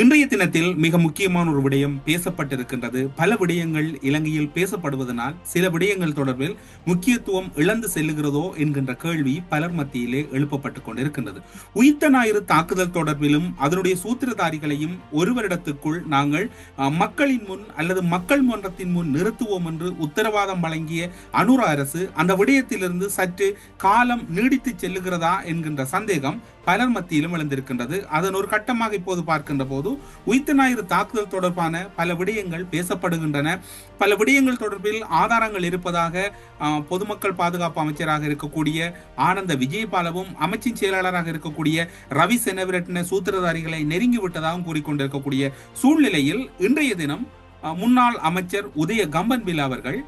இன்றைய தினத்தில் மிக முக்கியமான ஒரு விடயம் பேசப்பட்டிருக்கின்றது. பல விடயங்கள் இலங்கையில் பேசப்படுவதனால் சில விடயங்கள் தொடர்பில் முக்கியத்துவம் இழந்து செல்லுகிறதோ என்கின்ற கேள்வி பலர் மத்தியிலே எழுப்பப்பட்டுக் கொண்டிருக்கின்றது. உயிர்த்த ஞாயிறு தாக்குதல் தொடர்பிலும் அதனுடைய சூத்திரதாரிகளையும் ஒரு வருடத்துக்குள் நாங்கள் மக்களின் முன் அல்லது மக்கள் மன்றத்தின் முன் நிறுத்துவோம் என்று உத்தரவாதம் வழங்கிய அனுர அரசு அந்த விடயத்திலிருந்து சற்று காலம் நீடித்து செல்லுகிறதா என்கின்ற சந்தேகம் பலர் மத்தியிலும் எழுந்திருக்கின்றது. அதன் ஒரு கட்டமாக இப்போது பார்க்கின்ற போது உயிர்த்த ஞாயிறு தாக்குதல் தொடர்பான பல விடயங்கள் பேசப்படுகின்றன. பல விடயங்கள் தொடர்பில் ஆதாரங்கள் இருப்பதாக பொதுமக்கள் பாதுகாப்பு அமைச்சராக இருக்கக்கூடிய ஆனந்த விஜயபாலவும் அமைச்சின் செயலாளராக இருக்கக்கூடிய ரவி செனவிரட்டின சூத்திரதாரிகளை நெருங்கி விட்டதாகவும் கூறிக்கொண்டிருக்கக்கூடிய சூழ்நிலையில் இன்றைய தினம் முன்னாள் அமைச்சர் உதய கம்பன்பில் அவர்கள்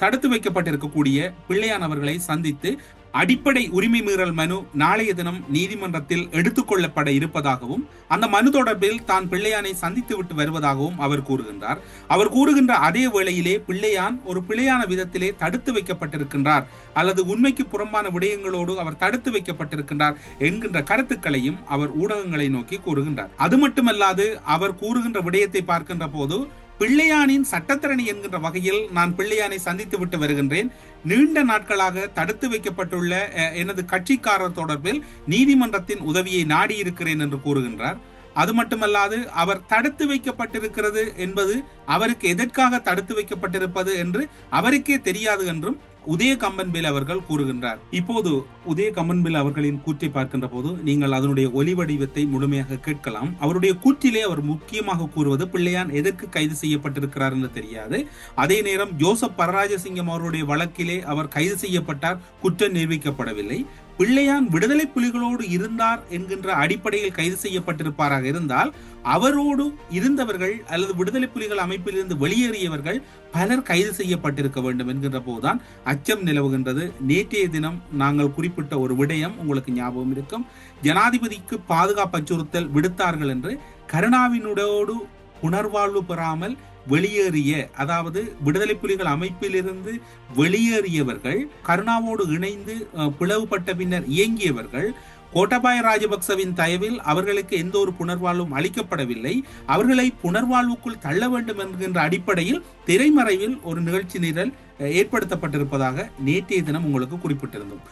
தடுத்து வைக்கப்பட்டிருக்கக்கூடிய பிள்ளையானவர்களை சந்தித்து அடிப்படை உரிமை மீறல் மனு நாளைய தினம் நீதிமன்றத்தில் எடுத்துக்கொள்ளப்பட இருப்பதாகவும் அந்த மனு தொடர்பில் தான் பிள்ளையானை சந்தித்து விட்டு வருவதாகவும் அவர் கூறுகின்றார். அவர் கூறுகின்ற அதே வேளையிலே பிள்ளையான் ஒரு பிழையான விதத்திலே தடுத்து வைக்கப்பட்டிருக்கின்றார் அல்லது உண்மைக்கு புறம்பான விடயங்களோடு அவர் தடுத்து வைக்கப்பட்டிருக்கின்றார் என்கின்ற கருத்துக்களையும் அவர் ஊடகங்களை நோக்கி கூறுகின்றார். அது மட்டுமல்லாது அவர் கூறுகின்ற விடயத்தை பார்க்கின்ற போது பிள்ளையானின் சட்டத்திரணி என்கின்ற வகையில் நான் பிள்ளையானை சந்தித்து விட்டு வருகின்றேன். நீண்ட நாட்களாக தடுத்து வைக்கப்பட்டுள்ள அஹ், எனது கட்சிக்காரர் தொடர்பில் நீதிமன்றத்தின் உதவியை நாடி இருக்கிறேன் என்று கூறுகின்றார். அது மட்டுமல்லாது அவர் தடுத்து வைக்கப்பட்டிருக்கிறது என்பது அவருக்கு எதற்காக தடுத்து வைக்கப்பட்டிருப்பது என்று அவருக்கே தெரியாது என்றும் உதய கம்பன்பில் அவர்கள் கூறுகின்றார். இப்போது உதய கம்பன்பில் அவர்களின் கூற்றை பார்க்கின்ற போது நீங்கள் அதனுடைய ஒலி வடிவத்தை முழுமையாக கேட்கலாம். அவருடைய கூற்றிலே அவர் முக்கியமாக கூறுவது பிள்ளையான் எதற்கு கைது செய்யப்பட்டிருக்கிறார் என்று தெரியாது. அதே நேரம் ஜோசப் பரராஜசிங்கம் அவருடைய வழக்கிலே அவர் கைது செய்யப்பட்டார் குற்றம் நிரூபிக்கப்படவில்லை. பிள்ளையான் விடுதலை புலிகளோடு இருந்தார் என்கின்ற அடிப்படையில் கைது செய்யப்பட்டிருப்பாராக இருந்தால் அவரோடு இருந்தவர்கள் அல்லது விடுதலை புலிகள் அமைப்பிலிருந்து வெளியேறியவர்கள் பலர் கைது செய்யப்பட்டிருக்க வேண்டும் என்கின்ற போதுதான் அச்சம் நிலவுகின்றது. நேற்றைய தினம் நாங்கள் குறிப்பிட்ட ஒரு விடயம் உங்களுக்கு ஞாபகம் இருக்கும். ஜனாதிபதிக்கு பாதுகாப்பு அச்சுறுத்தல் விடுத்தார்கள் என்று கருணாவினுடையோடு புனர்வாழ்வு பெறாமல் வெளியேறிய அதாவது விடுதலை புலிகள் அமைப்பிலிருந்து வெளியேறியவர்கள் கருணாவோடு இணைந்து பிளவுபட்ட பின்னர் இயங்கியவர்கள் கோட்டபாய ராஜபக்சவின் தயவில் அவர்களுக்கு எந்த ஒரு புனர்வாழ்வும் அளிக்கப்படவில்லை. அவர்களை புனர்வாழ்வுக்குள் தள்ள வேண்டும் என்கின்ற அடிப்படையில் திரைமறைவில் ஒரு நிகழ்ச்சி நிரல் ஏற்படுத்தப்பட்டிருப்பதாக நேற்றைய தினம் உங்களுக்கு குறிப்பிட்டிருந்தோம்.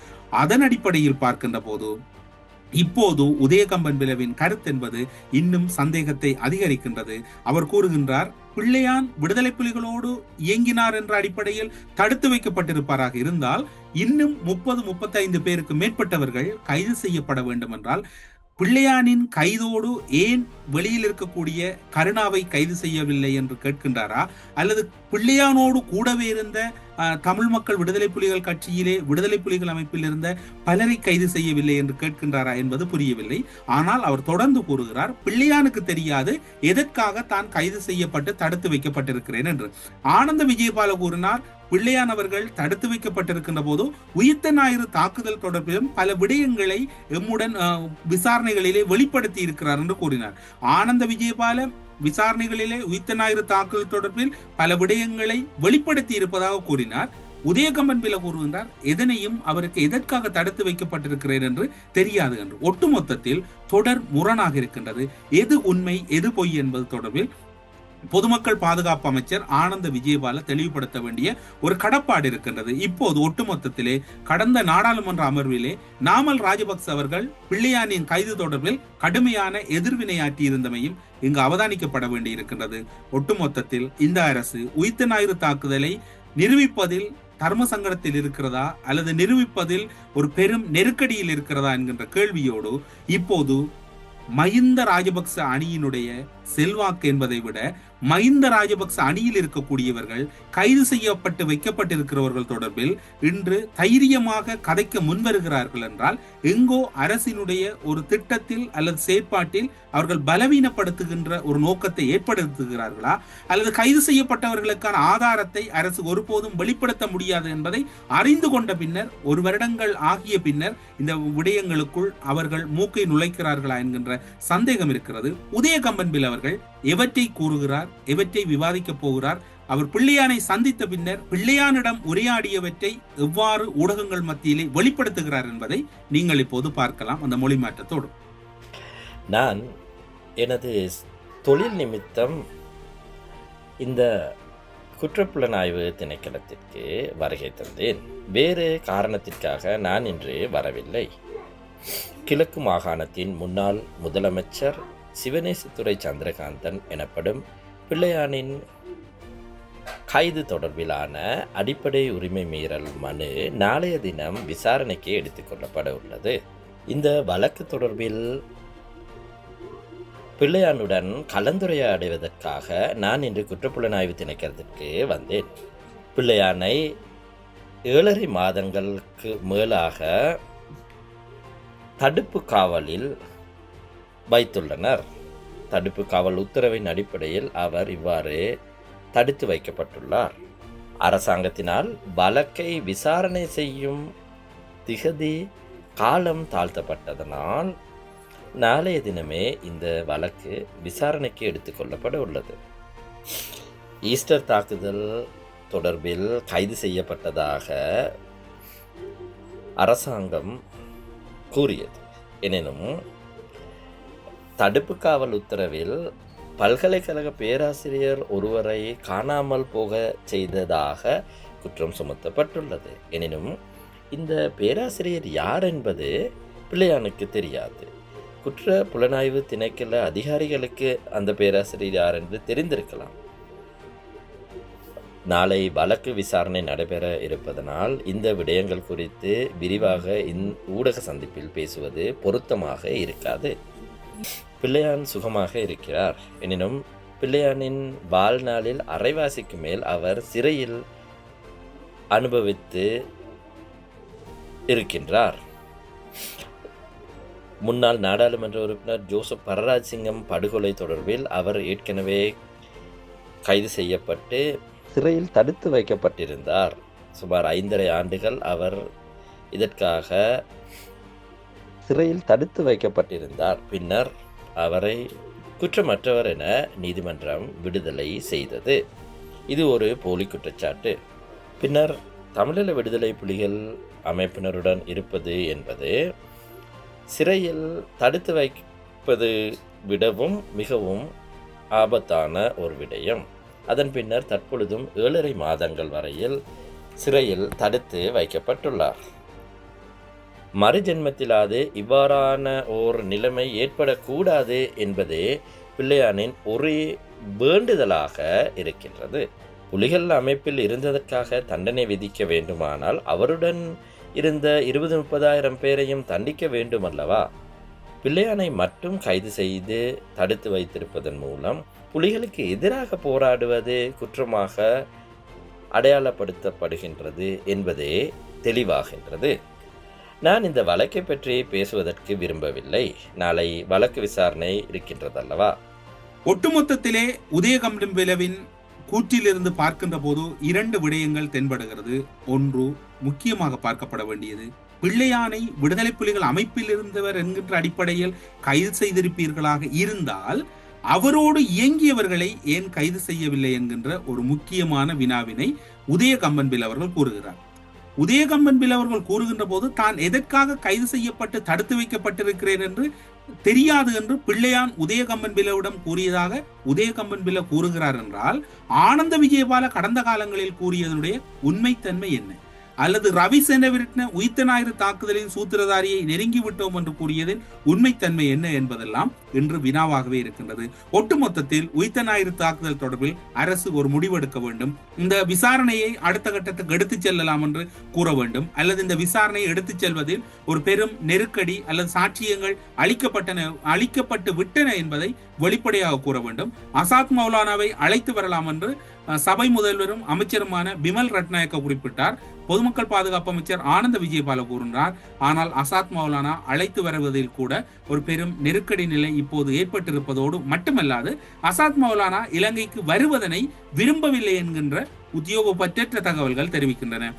அதன் அடிப்படையில் பார்க்கின்ற போது இப்போது உதயகம்பன் பிளவின் கருத்து என்பது இன்னும் சந்தேகத்தை அதிகரிக்கின்றது. அவர் கூறுகின்றார் பிள்ளையான் விடுதலை புலிகளோடு இயங்கினார் என்ற அடிப்படையில் தடுத்து வைக்கப்பட்டிருப்பாராக இருந்தால் இன்னும் முப்பது முப்பத்தைந்து பேருக்கு மேற்பட்டவர்கள் கைது செய்யப்பட வேண்டும் என்றால் பிள்ளையானின் கைதோடு ஏன் வெளியில் இருக்கக்கூடிய கருணாவை கைது செய்யவில்லை என்று கேட்கின்றாரா? அல்லது பிள்ளையானோடு கூடவே இருந்த தமிழ் மக்கள் விடுதலை புலிகள் கட்சியிலே விடுதலை புலிகள் அமைப்பில் இருந்த பலரை கைது செய்யவில்லை என்று கேட்கின்றாரா என்பது புரியவில்லை. ஆனால் அவர் தொடர்ந்து கூறுகிறார் பிள்ளையானுக்கு தெரியாது எதற்காக தான் கைது செய்யப்பட்டு தடுத்து வைக்கப்பட்டிருக்கிறேன் என்று. ஆனந்த விஜயபால கூறினார் பிள்ளையானவர்கள் தடுத்து வைக்கப்பட்டிருக்கின்ற போது உயிர்த்த ஞாயிறு தாக்குதல் தொடர்பிலும் பல விடயங்களை எம்முடன் விசாரணைகளிலே வெளிப்படுத்தி இருக்கிறார் என்று கூறினார். ஆனந்த விஜயபால விசாரணைகளிலே உயிர்த்த ஞாயிறு தாக்குதல் தொடர்பில் பல விடயங்களை வெளிப்படுத்தி இருப்பதாக கூறினார். உதயகம்பன் பில கூறுகின்றார் எதனையும் அவருக்கு எதற்காக தடுத்து வைக்கப்பட்டிருக்கிறேன் என்று தெரியாது என்று. ஒட்டுமொத்தத்தில் தொடர் முரணாக இருக்கின்றது. எது உண்மை எது பொய் என்பது தொடர்பில் பொதுமக்கள் பாதுகாப்பு அமைச்சர் ஆனந்த விஜயபால தெளிவுபடுத்த வேண்டிய ஒரு கடப்பாடு இருக்கின்றது. இப்போது ஒட்டுமொத்தத்திலே கடந்த நாடாளுமன்ற அமர்விலே நாமல் ராஜபக்ச அவர்கள் பிள்ளையானின் கைது தொடர்பில் கடுமையான எதிர்வினையாற்றி இருந்தமையும் இங்கு அவதானிக்கப்பட வேண்டியிருக்கின்றது. ஒட்டுமொத்தத்தில் இந்த அரசு உயிர்த்த ஞாயிறு தாக்குதலை நிரூபிப்பதில் தர்ம சங்கடத்தில் இருக்கிறதா அல்லது நிரூபிப்பதில் ஒரு பெரும் நெருக்கடியில் இருக்கிறதா என்கின்ற கேள்வியோடு இப்போது மஹிந்த ராஜபக்ச அணியினுடைய செல்வாக்கு என்பதை விட மஹிந்த ராஜபக்ச அணியில் இருக்கக்கூடியவர்கள் கைது செய்யப்பட்டு வைக்கப்பட்டிருக்கிறவர்கள் தொடர்பில் இன்று தைரியமாக கதைக்க முன்வருகிறார்கள் என்றால் எங்கோ அரசினுடைய ஒரு திட்டத்தில் அல்லது செயற்பாட்டில் அவர்கள் பலவீனப்படுத்துகின்ற ஒரு நோக்கத்தை ஏற்படுத்துகிறார்களா? அல்லது கைது செய்யப்பட்டவர்களுக்கான ஆதாரத்தை அரசு ஒருபோதும் வெளிப்படுத்த முடியாது என்பதை அறிந்து கொண்ட பின்னர் ஒரு வருடங்கள் ஆகிய பின்னர் இந்த விடயங்களுக்குள் அவர்கள் மூக்கை நுழைக்கிறார்களா என்கின்ற சந்தேகம் இருக்கிறது. உதயகம்பன் கம்பன்பில் அவர்கள் எவற்றை கூறுகிறார் எவற்றை விவாதிக்க போகிறார் அவர் பிள்ளையானை சந்தித்த பின்னர் பிள்ளையானிடம் உரையாடியவற்றை எவ்வாறு ஊடகங்கள் மத்தியிலே வெளிப்படுத்துகிறார் என்பதை நீங்கள் இப்போது பார்க்கலாம் அந்த மொழி மாற்றத்தோடு. நான் எனது தொழில் நிமித்தம் இந்த குற்றப்புலனாய்வு திணைக்களத்திற்கு வருகை தந்தேன். வேறு காரணத்திற்காக நான் இன்று வரவில்லை. கிழக்கு மாகாணத்தின் முன்னாள் முதலமைச்சர் சிவனேசத்துறை சந்திரகாந்தன் எனப்படும் பிள்ளையானின் கைது தொடர்பிலான அடிப்படை உரிமை மீறல் மனு நாளைய தினம் விசாரணைக்கு எடுத்துக்கொள்ளப்பட உள்ளது. இந்த வழக்கு தொடர்பில் பிள்ளையானுடன் கலந்துரையாடுவதற்காக நான் இன்று குற்றப்புலனாய்வு திணைக்கிறதுக்கு வந்தேன். பிள்ளையானை ஏழரை மாதங்களுக்கு மேலாக தடுப்பு காவலில் வைத்துள்ளனர். தடுப்பு காவல் உத்தரவின் அடிப்படையில் அவர் இவ்வாறு தடுத்து வைக்கப்பட்டுள்ளார். அரசாங்கத்தினால் வழக்கை விசாரணை செய்யும் திகதி காலம் தாழ்த்தப்பட்டதனால் நாளைய தினமே இந்த வழக்கு விசாரணைக்கு எடுத்துக்கொள்ளப்பட உள்ளது. ஈஸ்டர் தாக்குதல் தொடர்பில் கைது செய்யப்பட்டதாக அரசாங்கம் கூறியது. எனினும் தடுப்பு காவல் உத்தரவில் பல்கலைக்கழக பேராசிரியர் ஒருவரை காணாமல் போக செய்ததாக குற்றம் சுமத்தப்பட்டுள்ளது. எனினும் இந்த பேராசிரியர் யார் என்பது பிள்ளையானுக்கு தெரியாது. குற்ற புலனாய்வு திணைக்கள அதிகாரிகளுக்கு அந்த பேராசிரியர் யார் என்று தெரிந்திருக்கலாம். நாளை வழக்கு விசாரணை நடைபெற இருப்பதனால் இந்த விடயங்கள் குறித்து விரிவாக இந் ஊடக சந்திப்பில் பேசுவது பொருத்தமாக இருக்காது. பிள்ளையான் சுகமாக இருக்கிறார். எனினும் பிள்ளையானின் வாழ்நாளில் அரைவாசிக்கு மேல் அவர் சிறையில் அனுபவித்து இருக்கின்றார். முன்னாள் நாடாளுமன்ற உறுப்பினர் ஜோசப் பரராஜ் சிங்கம் படுகொலை தொடர்பில் அவர் ஏற்கனவே கைது செய்யப்பட்டு சிறையில் தடுத்து வைக்கப்பட்டிருந்தார். சுமார் ஐந்தரை ஆண்டுகள் அவர் இதற்காக சிறையில் தடுத்து வைக்கப்பட்டிருந்தார். பின்னர் அவரை குற்றமற்றவர் என நீதிமன்றம் விடுதலை செய்தது. இது ஒரு போலி குற்றச்சாட்டு. பின்னர் தமிழீழ விடுதலை புலிகள் அமைப்பினருடன் இருப்பது என்பது சிறையில் தடுத்து வைப்பது விடவும் மிகவும் ஆபத்தான ஒரு விடயம். அதன் பின்னர் தற்பொழுதும் ஏழரை மாதங்கள் வரையில் சிறையில் தடுத்து வைக்கப்பட்டுள்ளார். மறுஜென்மத்திலாது இவ்வாறான ஓர் நிலைமை ஏற்படக்கூடாது என்பதே பிள்ளையானின் ஒரே வேண்டுதலாக இருக்கின்றது. புலிகள் அமைப்பில் இருந்ததற்காக தண்டனை விதிக்க வேண்டுமானால் அவருடன் இருந்த இருபது முப்பதாயிரம் பேரையும் தண்டிக்க வேண்டுமல்லவா? பிள்ளையானை மட்டும் கைது செய்து தடுத்து வைத்திருப்பதன் மூலம் புலிகளுக்கு எதிராக போராடுவது குற்றமாக அடையாளப்படுத்தப்படுகின்றது என்பதே தெளிவாகின்றது. நான் இந்த வழக்கை பற்றி பேசுவதற்கு விரும்பவில்லை. நாளை வழக்கு விசாரணை இருக்கின்றதல்லவா? ஒட்டுமொத்தத்திலே உதயகம்பளவின் கூற்றிலிருந்து பார்க்கின்ற போது இரண்டு விடயங்கள் தென்படுகிறது. ஒன்று முக்கியமாக பார்க்கப்பட வேண்டியது. பிள்ளையானை விடுதலை புலிகள் அமைப்பில் இருந்தவர் என்கின்ற அடிப்படையில் கைது செய்திருப்பீர்களாக இருந்தால் அவரோடு இயங்கியவர்களை ஏன் கைது செய்யவில்லை என்கின்ற ஒரு முக்கியமான வினாவினை உதயகம்பன்பில் அவர்கள் கூறுகிறார். உதயகம்பன்பில் அவர்கள் கூறுகின்ற போது தான் எதற்காக கைது செய்யப்பட்டு தடுத்து வைக்கப்பட்டிருக்கிறேன் என்று தெரியாது என்று பிள்ளையான் உதயகம்பன் பிலவிடம் கூறியதாக உதயகம்பன் பில கூறுகிறார் என்றால் ஆனந்த விஜயபால கடந்த காலங்களில் கூறியதனுடைய உண்மைத்தன்மை என்ன? அல்லது ரவி செனவிருட்டின உயிர்த்த ஞாயிறு தாக்குதலின் சூத்திரதாரியை நெருங்கி விட்டோம் என்று கூறியதின் உண்மைத்தன்மை என்ன என்பதெல்லாம் இன்று வினாவாகவே இருக்கின்றது. ஒட்டுமொத்தத்தில் உயிர்த்த ஞாயிறு தாக்குதல் தொடர்பில் அரசு ஒரு முடிவெடுக்க வேண்டும். இந்த விசாரணையை அடுத்த கட்டத்துக்கு எடுத்துச் செல்லலாம் என்று கூற வேண்டும். அல்லது இந்த விசாரணையை எடுத்துச் செல்வதில் ஒரு பெரும் நெருக்கடி அல்லது சாட்சியங்கள் அளிக்கப்பட்டன அளிக்கப்பட்டு விட்டன என்பதை வெளிப்படையாக கூற வேண்டும். அசாத் மௌலானாவை அழைத்து வரலாம் என்று சபை முதல்வரும் அமைச்சருமான பிமல் ரட்நாயக்க குறிப்பிட்டார். பொதுமக்கள் பாதுகாப்பு அமைச்சர் ஆனந்த விஜயபால கூறினார் ஆனால் அசாத் மௌலானா அழைத்து வருவதில் கூட ஒரு பெரும் நெருக்கடி நிலை இப்போது ஏற்பட்டிருப்பதோடு மட்டுமல்லாது அசாத் மௌலானா இலங்கைக்கு வருவதனை விரும்பவில்லை என்கின்ற உத்தியோகப்பற்ற தகவல்கள் தெரிவிக்கின்றன.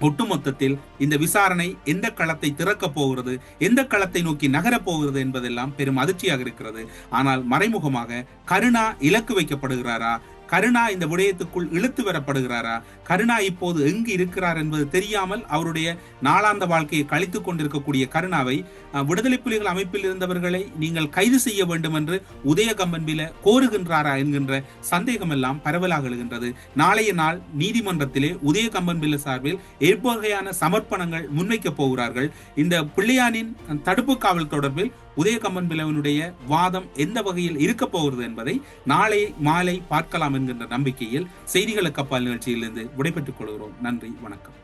ஒட்டுமொத்தத்தில் இந்த விசாரணை எந்த களத்தை திறக்கப் போகிறது எந்த களத்தை நோக்கி நகரப் போகிறது என்பதெல்லாம் பெரும் அதிர்ச்சியாக இருக்கிறது. ஆனால் மறைமுகமாக கருணா இலக்கு வைக்கப்படுகிறாரா கருணா இந்த விடயத்துக்குள் இழுத்து வரப்படுகிறாரா? கருணா இப்போது எங்கு இருக்கிறார் என்பது தெரியாமல் அவருடைய நாளாந்த வாழ்க்கையை கழித்துக் கொண்டிருக்கக்கூடிய கருணாவை விடுதலை புலிகள் அமைப்பில் இருந்தவர்களை நீங்கள் கைது செய்ய வேண்டும் என்று உதயகம்பன்பில கோருகின்றாரா என்கின்ற சந்தேகம் எல்லாம் பரவலாக எழுகின்றது. நாளைய நாள் நீதிமன்றத்திலே உதயகம்பன்பில சார்பில் எவ்வகையான சமர்ப்பணங்கள் முன்வைக்கப் போகிறார்கள். இந்த பிள்ளையானின் தடுப்பு காவல் தொடர்பில் உதயகம்மன் பிளவனுடைய வாதம் எந்த வகையில் இருக்க போகிறது என்பதை நாளை மாலை பார்க்கலாம் என்கின்ற நம்பிக்கையில் செய்திகளுக்கு அப்பால் நிகழ்ச்சியிலிருந்து விடைபெற்றுக் கொள்கிறோம். நன்றி வணக்கம்.